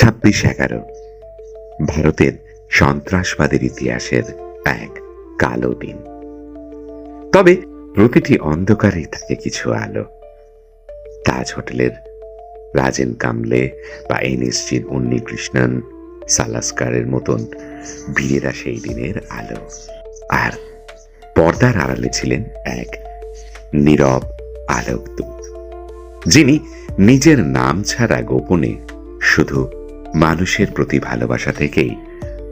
ছাব্বিশ এগারো। ভারতের সন্ত্রাসবাদের ইতিহাসের এক কালো দিন। তবে প্রতিটি অন্ধকারেই থাকে কিছু আলো। তাজ হোটেলের রাজেন কামলে বা এনএসজির উন্নিকৃষ্ণন সালাস্কারের মতন বীরেরা সেই দিনের আলো। আর পর্দার আড়ালে ছিলেন এক নীরব আলোকদূত, যিনি নিজের নাম ছাড়া গোপনে শুধু মানুষের প্রতি ভালোবাসা থেকেই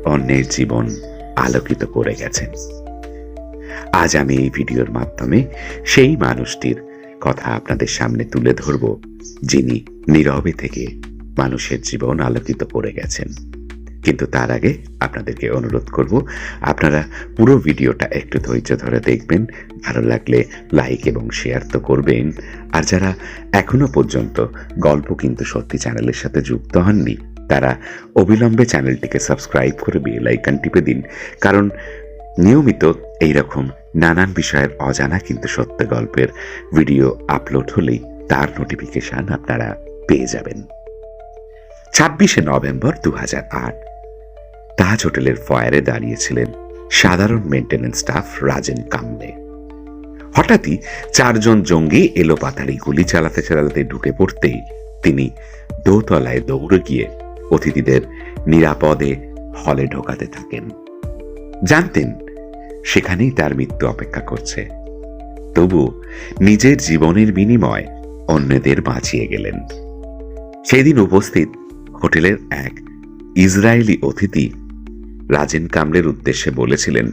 অন্যের জীবন আলোকিত করে গেছেন। আজ আমি এই ভিডিওর মাধ্যমে সেই মানুষটির কথা আপনাদের সামনে তুলে ধরব, যিনি নীরবে থেকে মানুষের জীবন আলোকিত করে গেছেন। কিন্তু তার আগে আপনাদেরকে অনুরোধ করব, আপনারা পুরো ভিডিওটা একটু ধৈর্য ধরে দেখবেন, ভালো লাগলে লাইক এবং শেয়ার তো করবেন। আর যারা এখনও পর্যন্ত গল্প কিন্তু সত্যি চ্যানেলের সাথে যুক্ত হননি তারা অবিলম্বে চ্যানেলটিকে সাবস্ক্রাইব করে বেল আইকন টিপে দিন। কারণ নিয়মিত এই রকম নানান বিষয়ের অজানা কিন্তু সত্য গল্পের ভিডিও আপলোড হলেই তার নোটিফিকেশন আপনারা পেয়ে যাবেন। ছাব্বিশে নভেম্বর দু হাজার আট, তাজ হোটেলের ফয়ারে দাঁড়িয়েছিলেন সাধারণ মেনটেন্যান্স স্টাফ রাজেন কামলে হঠাৎই চারজন জঙ্গি এলো পাতাড়ি গুলি চালাতে চালাতে ঢুকে পড়তেই তিনি দোতলায় দৌড়ে গিয়ে অতিথিদের নিরাপদে হলে ঢোকাতে থাকেন। জানতেন, সেখানেই তার মৃত্যু অপেক্ষা করছে। তবু নিজের জীবনের বিনিময় অন্যদের বাঁচিয়ে গেলেন। সেদিন উপস্থিত হোটেলের এক ইসরায়েলি অতিথি রাজেন কামলের উদ্দেশ্যে বলেছিলেন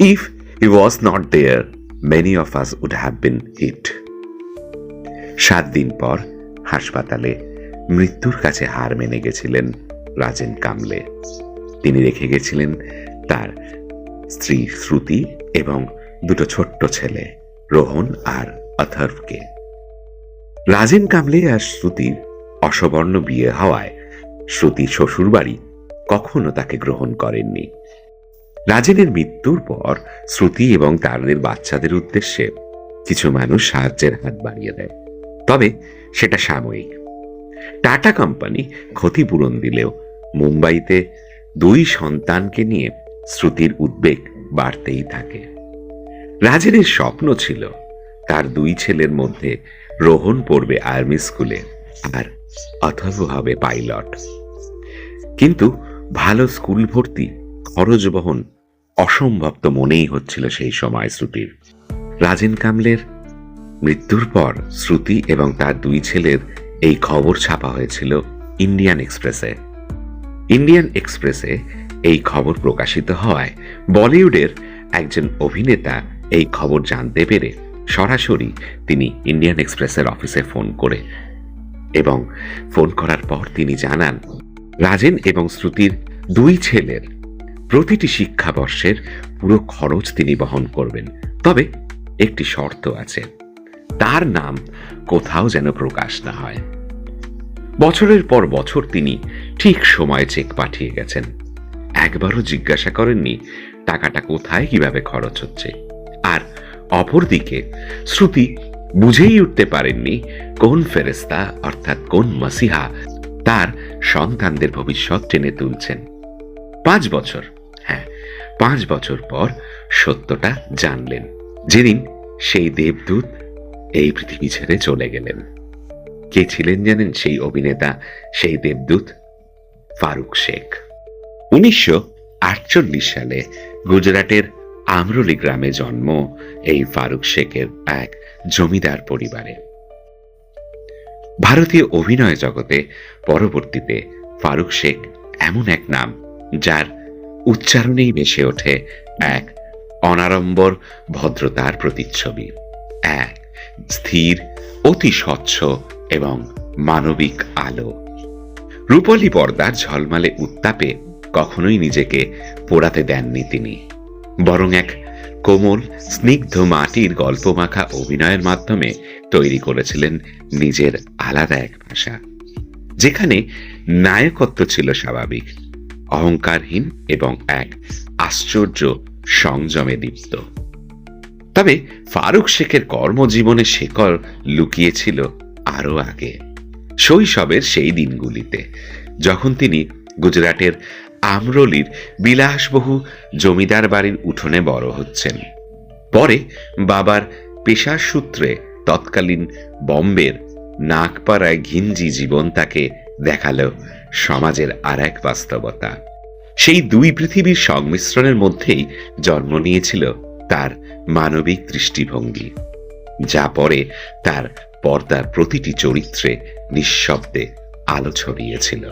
if he was not there many of us would have been hit সাত দিন পর হাসপাতালে মৃত্যুর কাছে হার মেনে গেছিলেন রাজেন কামলে। তিনি রেখে গেছিলেন তার স্ত্রী শ্রুতি এবং দুটো ছোট্ট ছেলে, রোহন আর অথর্ভকে রাজেন কামলে আর শ্রুতির অসবর্ণ বিয়ে হওয়ায় শ্রুতির শ্বশুরবাড়ি কখনো তাকে গ্রহণ করেননি। রাজেনের মৃত্যুর পর শ্রুতি এবং তাদের বাচ্চাদের উদ্দেশ্যে কিছু মানুষ সাহায্যের হাত বাড়িয়ে দেয়। তবে সেটা সাময়িক। টাটা কোম্পানি ক্ষতিপূরণ দিলেও মুম্বাইতে দুই সন্তানকে নিয়ে শ্রুতির উদ্বেগ বাড়তেই থাকে। রাজেনের স্বপ্ন ছিল তার দুই ছেলের মধ্যে রোহন পড়বে আর্মি স্কুলে আর অথর্ব হবে পাইলট। কিন্তু ভালো স্কুল ভর্তি, খরচ বহন অসম্ভব তো মনেই হচ্ছিল সেই সময় শ্রুতির। রাজেন কামলের মৃত্যুর পর শ্রুতি এবং তার দুই ছেলের এই খবর ছাপা হয়েছিল ইন্ডিয়ান এক্সপ্রেসে। ইন্ডিয়ান এক্সপ্রেসে এই খবর প্রকাশিত হওয়ায় বলিউডের একজন অভিনেতা এই খবর জানতে পেরে সরাসরি তিনি ইন্ডিয়ান এক্সপ্রেসের অফিসে ফোন করে এবং ফোন করার পর তিনি জানান, রাজেন এবং শ্রুতির দুই ছেলের প্রতিটি শিক্ষাবর্ষের পুরো খরচ তিনি বহন করবেন। তবে একটি শর্ত আছে। তার নাম কোথাও যেন প্রকাশ না হয়। বছরের পর বছর তিনি ঠিক সময় চেক পাঠিয়ে গেছেন। একবারও জিজ্ঞাসা করেননি টাকাটা কোথায়, কীভাবে খরচ হচ্ছে। আর অপরদিকে শ্রুতি বুঝেই উঠতে পারেননি কোন ফেরেস্তা অর্থাৎ কোন মাসিহা, তার সন্তানদের ভবিষ্যৎ টেনে তুলছেন। পাঁচ বছর হ্যাঁ পাঁচ বছর পর সত্যটা জানলেন। যেদিন সেই দেবদূত এই পৃথিবী ছেড়ে চলে গেলেন। কে ছিলেন জানেন সেই অভিনেতা, সেই দেবদূত? ফারুক শেখ। উনিশশো আটচল্লিশ সালে গুজরাটের আমরলি গ্রামে জন্ম এই ফারুক শেখের এক জমিদার পরিবারে। ভারতীয় অভিনয় জগতে পরবর্তীতে ফারুক শেখ এমন এক নাম, যার উচ্চারণেই ভেসে ওঠে এক অনাড়ম্বর ভদ্রতার প্রতিচ্ছবি, এক স্থির, অতি স্বচ্ছ এবং মানবিক আলো। রূপলী পর্দার ঝলমালে উত্তাপে কখনোই নিজেকে পোড়াতে দেননি তিনি। বরং এক কোমল, স্নিগ্ধ মাটির গল্পমাখা অভিনয়ের মাধ্যমে তৈরি করেছিলেন নিজের আলাদা এক ভাষা। যেখানে নায়কত্ব ছিল স্বাভাবিক, অহংকারহীন এবং এক আশ্চর্য সংযমে দীপ্ত। তবে ফারুক শেখের কর্মজীবনে শেকড় লুকিয়েছিল আরও আগে। শৈশবের সেই দিনগুলিতে, যখন তিনি গুজরাটের আমরলির বিলাসবহু জমিদার বাড়ির উঠোনে বড় হচ্ছেন। পরে বাবার পেশার সূত্রে তৎকালীন বম্বের নাগপাড়ায় ঘিঞ্জি জীবন তাকে দেখাল সমাজের আর এক বাস্তবতা। সেই দুই পৃথিবীর সংমিশ্রণের মধ্যেই জন্ম নিয়েছিল তার মানবিক দৃষ্টিভঙ্গি, যা পরে তার পর্দার প্রতিটি চরিত্রে নিঃশব্দে আলো ছড়িয়েছিল।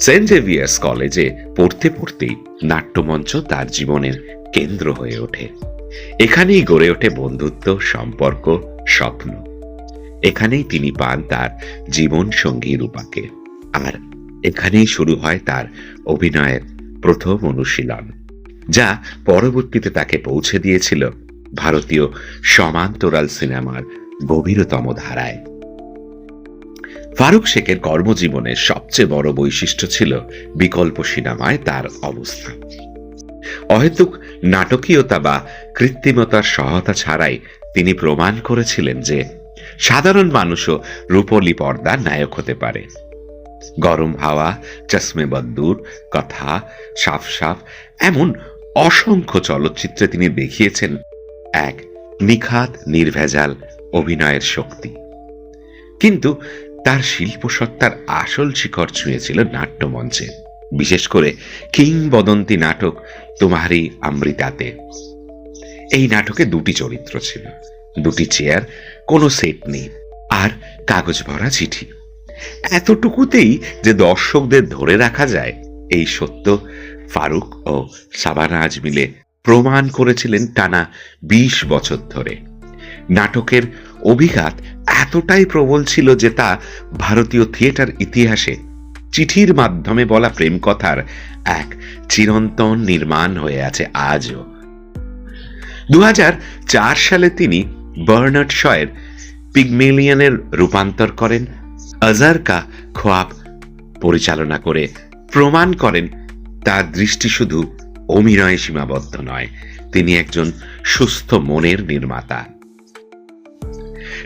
সেন্ট জেভিয়ার্স কলেজে পড়তে পড়তেই নাট্যমঞ্চ তার জীবনের কেন্দ্র হয়ে ওঠে। এখানেই গড়ে ওঠে বন্ধুত্ব, সম্পর্ক, স্বপ্ন। এখানেই তিনি পান তার জীবন সঙ্গী রূপাকে। আর এখানেই শুরু হয় তার অভিনয়ের প্রথম অনুশীলন। যা পরবর্তীতে তাকে পৌঁছে দিয়েছিল ভারতীয় সমান্তরাল সিনেমার গভীরতম ধারায়। ফারুক শেখের কর্মজীবনের সবচেয়ে বড় বৈশিষ্ট্য ছিল বিকল্প সিনেমায় তার অবস্থান। অহেতুক নাটকীয়তা বা কৃত্রিমতার সহায়তা ছাড়াই তিনি প্রমাণ করেছিলেন যে সাধারণ মানুষও রূপলি পর্দার নায়ক হতে পারে। গরম হাওয়া, চশমে বদ্দুর কথা, সাফ সাফ, এমন অসংখ্য চলচ্চিত্রে তিনি দেখিয়েছেন এক নিখাত নির্ভেজাল অভিনয়ের শক্তি। কিন্তু তার শিল্পসত্তার আসল শিখর ছুঁয়েছিল নাট্যমঞ্চে, বিশেষ করে কিংবদন্তি নাটক তোমারি অমৃতাতে। এই নাটকে দুটি চরিত্র ছিল, দুটি চেয়ার, কোনো সেট নেই, আর কাগজ ভরা চিঠি। এতটুকুতেই যে দর্শকদের ধরে রাখা যায়, এই সত্য ফারুক ও সাবানা আজমিলে প্রমাণ করেছিলেন টানা বিশ বছর ধরে। নাটকের অভিঘাত এতটাই প্রবল ছিল যে তা ভারতীয় থিয়েটার ইতিহাসে চিঠির মাধ্যমে বলা প্রেম কথার এক চিরন্তন নির্মাণ হয়ে আছে আজও। দু হাজার চার সালে তিনি বার্নার্ড শয়ের পিগমেলিয়ানের রূপান্তর করেন আজার কা খোয়াব পরিচালনা করে প্রমাণ করেন, তার দৃষ্টি শুধু অভিনয়ে সীমাবদ্ধ নয়, তিনি একজন সুস্থ মনের নির্মাতা।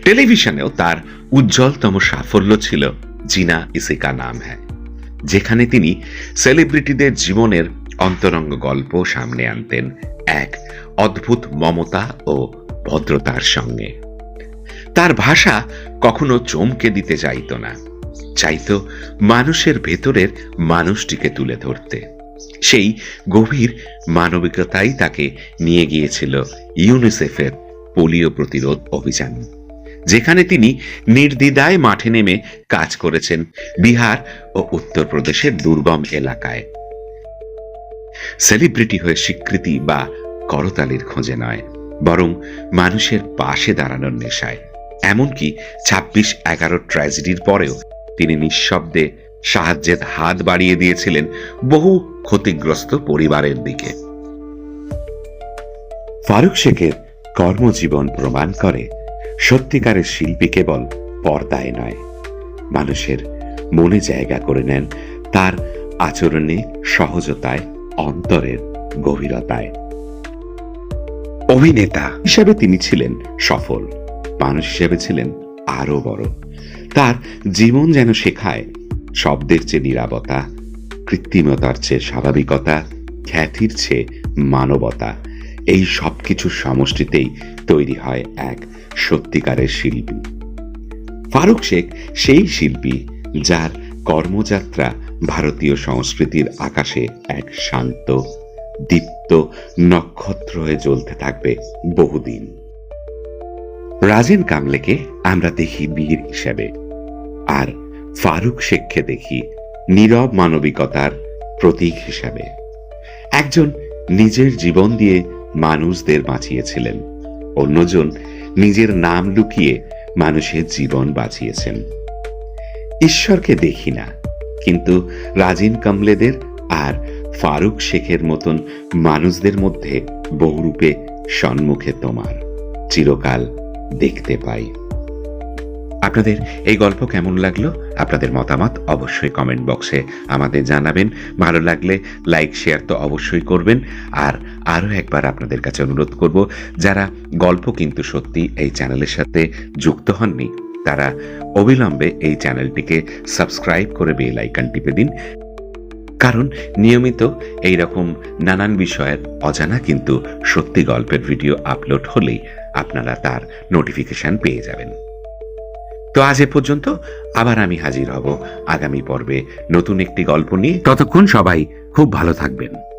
টেলিভিশনেও তার উজ্জ্বলতম সাফল্য ছিল জিনা ইসিকা নাম হ্যায়, যেখানে তিনি সেলিব্রিটিদের জীবনের অন্তরঙ্গ গল্প সামনে আনতেন এক অদ্ভুত মমতা ও ভদ্রতার সঙ্গে। তার ভাষা কখনো চমকে দিতে চাইত না। চাইত মানুষের ভেতরের মানুষটিকে তুলে ধরতে। সেই গভীর মানবিকতাই তাকে নিয়ে গিয়েছিল ইউনিসেফের পোলিও প্রতিরোধ অভিযান, যেখানে তিনি নির্দ্বিধায় মাঠে নেমে কাজ করেছেন বিহার ও উত্তরপ্রদেশের দুর্গম এলাকায়। সেলিব্রিটি হয়ে স্বীকৃতি বা করতালির খোঁজে নয়, বরং মানুষের পাশে দাঁড়ানোর নেশায়। এমনকি ছাব্বিশ এগারো ট্র্যাজেডির পরেও তিনি নিঃশব্দে সাহায্যের হাত বাড়িয়ে দিয়েছিলেন বহু ক্ষতিগ্রস্ত পরিবারের দিকে। ফারুক শেখের কর্মজীবন প্রমাণ করে, সত্যিকারের শিল্পী কেবল পর্দায় নয়, মানুষের মনে জায়গা করে নেন তার আচরণে সহজতায়, অন্তরের গভীরতায়। অভিনেতা হিসাবে তিনি ছিলেন সফল। মানুষ হিসেবে ছিলেন আরও বড়। তার জীবন যেন শেখায় শব্দের চেয়ে নিরাপত্তা, কৃত্রিমতার চেয়ে স্বাভাবিকতা, খ্যাতির চেয়ে মানবতা, এই সব কিছুর সমষ্টিতেই তৈরি হয় এক সত্যিকারের শিল্পী। ফারুক শেখ সেই শিল্পী যার কর্মযাত্রা ভারতীয় সংস্কৃতির আকাশে এক শান্ত, দীপ্ত নক্ষত্র হয়ে জ্বলতে থাকবে বহুদিন। রাজেন কামলেকে আমরা দেখি বীর হিসেবে, আর ফারুক শেখকে দেখি নীরব মানবিকতার প্রতীক হিসাবে। একজন নিজের জীবন দিয়ে মানুষদের বাঁচিয়েছিলেন, অন্যজন নিজের নাম লুকিয়ে মানুষের জীবন বাঁচিয়েছেন। ঈশ্বরকে দেখি না, কিন্তু রাজিন কামলেদের আর ফারুক শেখের মতন মানুষদের মধ্যে বহুরূপে সম্মুখে তোমার, চিরকাল দেখতে পাই। আপনাদের এই গল্প কেমন লাগল? আপনাদের মতামত অবশ্যই কমেন্ট বক্সে আমাদের জানাবেন। ভালো লাগলে লাইক শেয়ার তো অবশ্যই করবেন। আর আরও একবার আপনাদের কাছে অনুরোধ করব, যারা গল্প কিন্তু সত্যি এই চ্যানেলের সাথে যুক্ত হননি, তারা অবিলম্বে এই চ্যানেলটিকে সাবস্ক্রাইব করে বেল আইকন টিপে দিন। কারণ নিয়মিত এই রকম নানান বিষয়ের অজানা কিন্তু সত্যি গল্পের ভিডিও আপলোড হলেই আপনারা তার নোটিফিকেশন পেয়ে যাবেন। তো আজ এ পর্যন্ত আবার আমি হাজির হব আগামী পর্বে নতুন একটি গল্প নিয়ে। ততক্ষণ সবাই খুব ভালো থাকবেন।